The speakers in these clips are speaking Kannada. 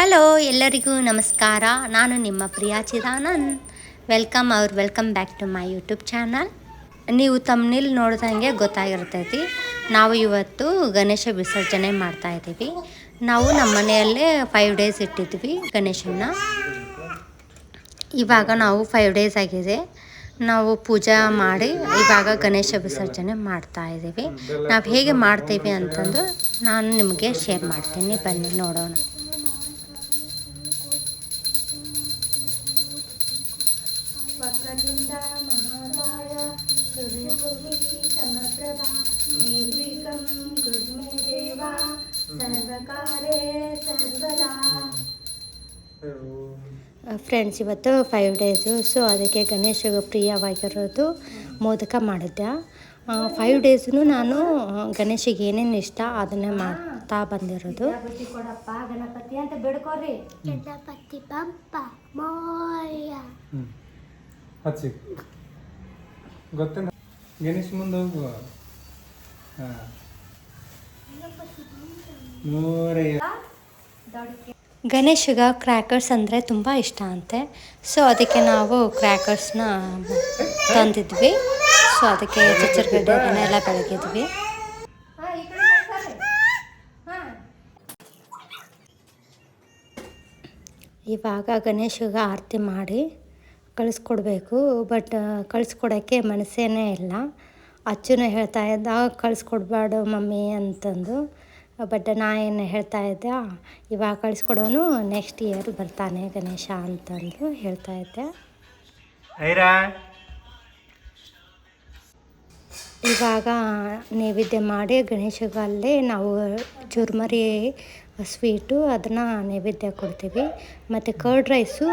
ಹಲೋ ಎಲ್ಲರಿಗೂ ನಮಸ್ಕಾರ. ನಾನು ನಿಮ್ಮ ಪ್ರಿಯಾ ಚಿದಾನಂದ್. ವೆಲ್ಕಮ್ ಅವ್ರ welcome back to my YouTube channel ನೀವು ತಮ್ಮನಿಲ್ ನೋಡ್ದಂಗೆ ಗೊತ್ತಾಗಿರ್ತೈತಿ. ನಾವು ಇವತ್ತು ಗಣೇಶ ವಿಸರ್ಜನೆ ಮಾಡ್ತಾ ಇದ್ದೀವಿ. ನಾವು ನಮ್ಮ ಮನೆಯಲ್ಲೇ ಫೈವ್ ಡೇಸ್ ಇಟ್ಟಿದ್ವಿ ಗಣೇಶನ ಇವಾಗ ನಾವು ಫೈವ್ ಡೇಸ್ ಆಗಿದೆ. ನಾವು ಪೂಜಾ ಮಾಡಿ ಇವಾಗ ಗಣೇಶ ವಿಸರ್ಜನೆ ಮಾಡ್ತಾ ಇದ್ದೀವಿ. ನಾವು ಹೇಗೆ ಮಾಡ್ತೀವಿ ಅಂತಂದು ನಾನು ನಿಮಗೆ ಶೇರ್ ಮಾಡ್ತೀನಿ. ಬನ್ನಿ ನೋಡೋಣ. ಫ್ರೆಂಡ್ಸ್ ಇವತ್ತು ಫೈವ್ ಡೇಸು ಸೊ ಅದಕ್ಕೆ ಗಣೇಶ ಪ್ರಿಯವಾಗಿರೋದು ಮೋದಕ ಮಾಡಿದ್ದೆ. ಫೈವ್ ಡೇಸೂ ನಾನು ಗಣೇಶಿಗೆ ಏನೇನು ಇಷ್ಟ ಅದನ್ನೇ ಮಾಡ್ತಾ ಬಂದಿರೋದು. ಕೊಡಪ್ಪ ಗಣಪತಿ ಅಂತ ಬೇಡ್ಕೋರಿ. ಗಣಪತಿ ಬಪ್ಪ ಮೋಯ ಗಣೇಶ ಹಚ್ಚಿ. ಗೊತ್ತೇನ? ಗಣೇಶ್ ಮುಂದೆ ಹೋಗುವ. ಹಾಂ ಗಣೇಶಗ ಕ್ರ್ಯಾಕರ್ಸ್ ಅಂದರೆ ತುಂಬ ಇಷ್ಟ ಅಂತೆ. ಸೊ ಅದಕ್ಕೆ ನಾವು ಕ್ರ್ಯಾಕರ್ಸ್ನ ತಂದಿದ್ವಿ. ಸೊ ಅದಕ್ಕೆ ಚಚ್ಚರ್ಗಡ್ಡೆ ಅದನ್ನೆಲ್ಲ ಬೆಳಗಿದ್ವಿ. ಇವಾಗ ಗಣೇಶಗ ಆರತಿ ಮಾಡಿ ಕಳಿಸ್ಕೊಡ್ಬೇಕು. ಬಟ್ ಕಳಿಸ್ಕೊಡೋಕ್ಕೆ ಮನಸ್ಸೇನೇ ಇಲ್ಲ. ಅಚ್ಚುನೂ ಹೇಳ್ತಾ ಇದ್ದ ಕಳಿಸ್ಕೊಡ್ಬಾರ್ದು ಮಮ್ಮಿ ಅಂತಂದು. ಬಟ್ ನಾ ಏನು ಹೇಳ್ತಾ ಇದ್ದೆ ಇವಾಗ ಕಳಿಸ್ಕೊಡೋನು ನೆಕ್ಸ್ಟ್ ಇಯರ್ ಬರ್ತಾನೆ ಗಣೇಶ ಅಂತಂದು ಹೇಳ್ತಾ ಇದ್ದೆ. ಐರಾ ಇವಾಗ ನೈವೇದ್ಯ ಮಾಡಿ ಗಣೇಶಗಲ್ಲೇ ನಾವು ಚುರ್ಮರಿ ಸ್ವೀಟು, ಅದನ್ನು ನೈವೇದ್ಯ ಕೊಡ್ತೀವಿ. ಮತ್ತು ಕರ್ಡ್ ರೈಸು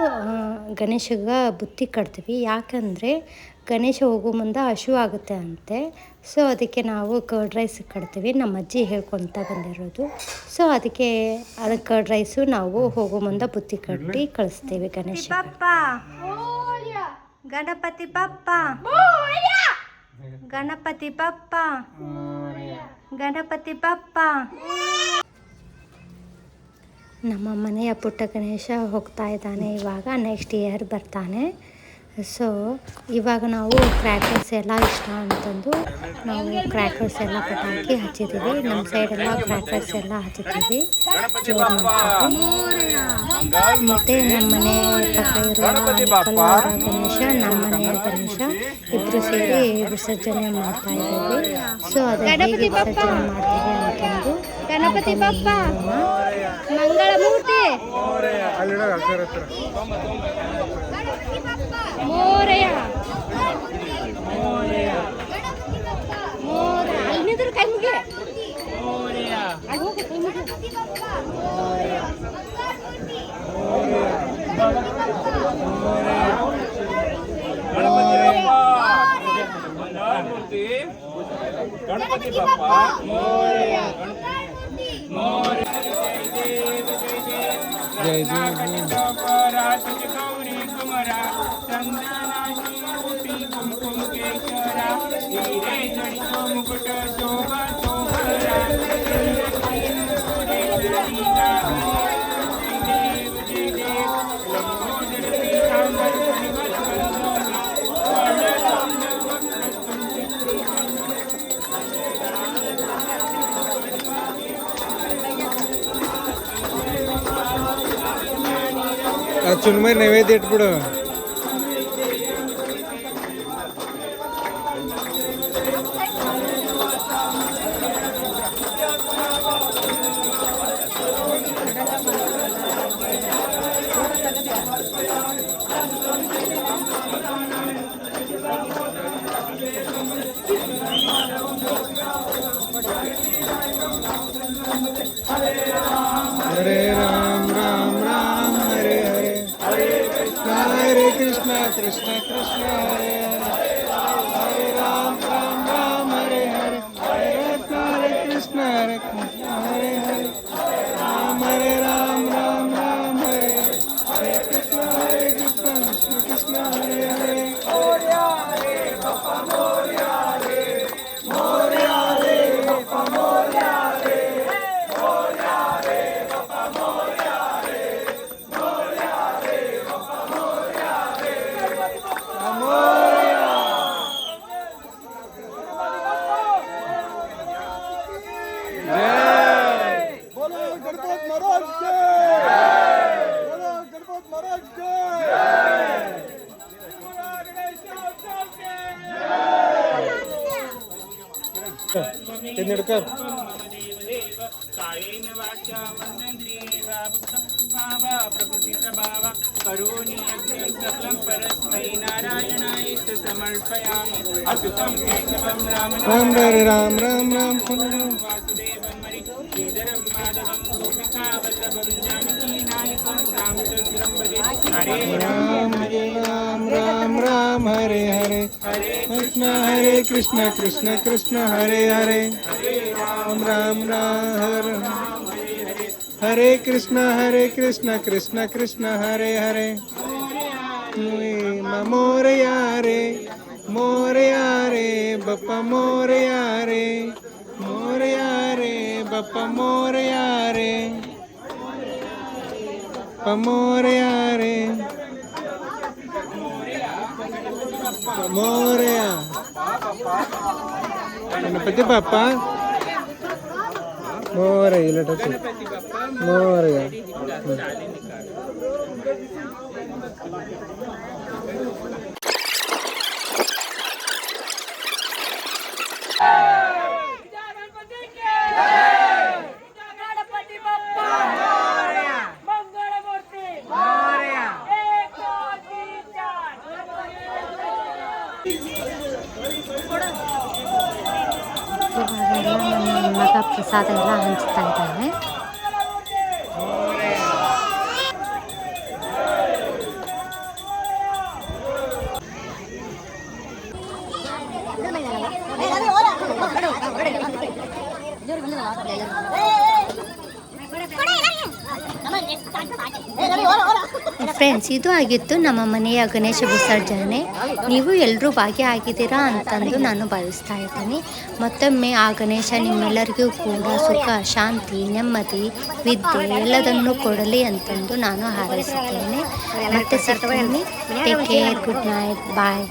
ಗಣೇಶಗೆ ಬುತ್ತಿ ಕಟ್ತೀವಿ. ಯಾಕಂದರೆ ಗಣೇಶ ಹೋಗೋ ಮುಂದೆ ಹಶು ಆಗುತ್ತೆ ಅಂತೆ. ಸೊ, ಅದಕ್ಕೆ ನಾವು ಕರ್ಡ್ ರೈಸ್ ಕಟ್ತೀವಿ. ನಮ್ಮ ಅಜ್ಜಿ ಹೇಳ್ಕೊತ ಬಂದಿರೋದು. ಸೊ, ಅದಕ್ಕೆ ಅದಕ್ಕೆ ಕರ್ಡ್ ರೈಸು ನಾವು ಹೋಗೋ ಮುಂದೆ ಬುತ್ತಿ ಕಟ್ಟಿ ಕಳಿಸ್ತೀವಿ ಗಣೇಶ ಗಣಪತಿ ಪಪ್ಪ. ಗಣಪತಿ ಪಪ್ಪ. ಗಣಪತಿ ಪಪ್ಪ. ನಮ್ಮ ಮನೆಯ ಪುಟ್ಟ ಗಣೇಶ ಹೋಗ್ತಾ ಇದ್ದಾನೆ ಇವಾಗ ನೆಕ್ಸ್ಟ್ ಇಯರ್ ಬರ್ತಾನೆ. ಸೊ ಇವಾಗ ನಾವು ಕ್ರ್ಯಾಕರ್ಸ್ ಎಲ್ಲ ಇಷ್ಟ ಅಂತಂದು ನಾವು ಕ್ರ್ಯಾಕರ್ಸ್ ಎಲ್ಲ ಪಟಾಕಿ ಹಚ್ಚಿದ್ದೀವಿ. ನಮ್ಮ ಸೈಡೆಲ್ಲ ಕ್ರ್ಯಾಕರ್ಸ್ ಎಲ್ಲ ಹಚ್ಚುತ್ತೀವಿ ಮತ್ತು ನಮ್ಮ ಮನೆ ಪಕ್ಕ ಇರುವ ಗಣೇಶ ನಮ್ಮ ಮನೆಯ ಗಣೇಶ ಇಬ್ಬರು ಸೇರಿ ವಿಸರ್ಜನೆ ಮಾಡ್ತಾ ಇದ್ದೀವಿ. ಸೊ ಹೇಗೆ ವಿಸರ್ಜನೆ ಮಾಡ್ತೀವಿ ಅಂತಂದು ಗಣಪತಿ ಬಪ್ಪ. ಮಂಗಳ ಮೂರ್ತಿ मोरया मोरया मोर आली तर काय मुगे मोरया आली मुगे काय मुगे मोरया गणपती गणपती बाप्पा मोरया मोरया जय देव जय देव करा चंदनाची ओटी कुमकुम के करा धीरे जड़ियो मुकुट शोभा शोभरा चिन्मय नैवेद्य पुढं. కృష్ణ కృష్ణ కృష్ణ गणपत महाराज के। बोलो महाराज के। तेंदुलकर कायेन वाचा भावा प्रकृति प्रभावा करोमि यज्ञं सकलं परस्मै नारायणाय समर्पयामि अतुतं केशवं राम राम राम। राम राम वासुदेवं हरि श्रीधरं माधवं। राम हरे राम राम राम हरे हरे कृष्ण हरे कृष्ण कृष्ण कृष्ण हरे हरे राम राम राम हरे हरे कृष्ण हरे कृष्ण कृष्ण कृष्ण हरे हरे मोरया रे मोरया रे बप्पा मोरया रे मोरया रे बप्पा मोरया रे Pamorea re. Pamorea. Ganapathi papa മോറയില മോറയ Thank you. ಪ್ರಸಾದ ಎಲ್ಲ ಹಂಚ್ತಾ ಇದ್ದಾನೆ ಫ್ರೆಂಡ್ಸ್ ಇದು ಆಗಿತ್ತು ನಮ್ಮ ಮನೆಯ ಗಣೇಶ ವಿಸರ್ಜನೆ. ನೀವು ಎಲ್ಲರೂ ಭಾಗಿಯಾಗಿದ್ದೀರಾ ಅಂತಂದು ನಾನು ಭಾವಿಸ್ತಾ ಇದ್ದೀನಿ. ಮತ್ತೊಮ್ಮೆ ಆ ಗಣೇಶ ನಿಮ್ಮೆಲ್ಲರಿಗೂ ಕೂಡ ಸುಖ, ಶಾಂತಿ, ನೆಮ್ಮದಿ, ವಿದ್ಯೆ ಎಲ್ಲದನ್ನು ಕೊಡಲಿ ಅಂತಂದು ನಾನು ಹಾರೈಸುತ್ತೇನೆ. ಮತ್ತೆ ಸಿಗ್ತೀನಿ. Take care good night bye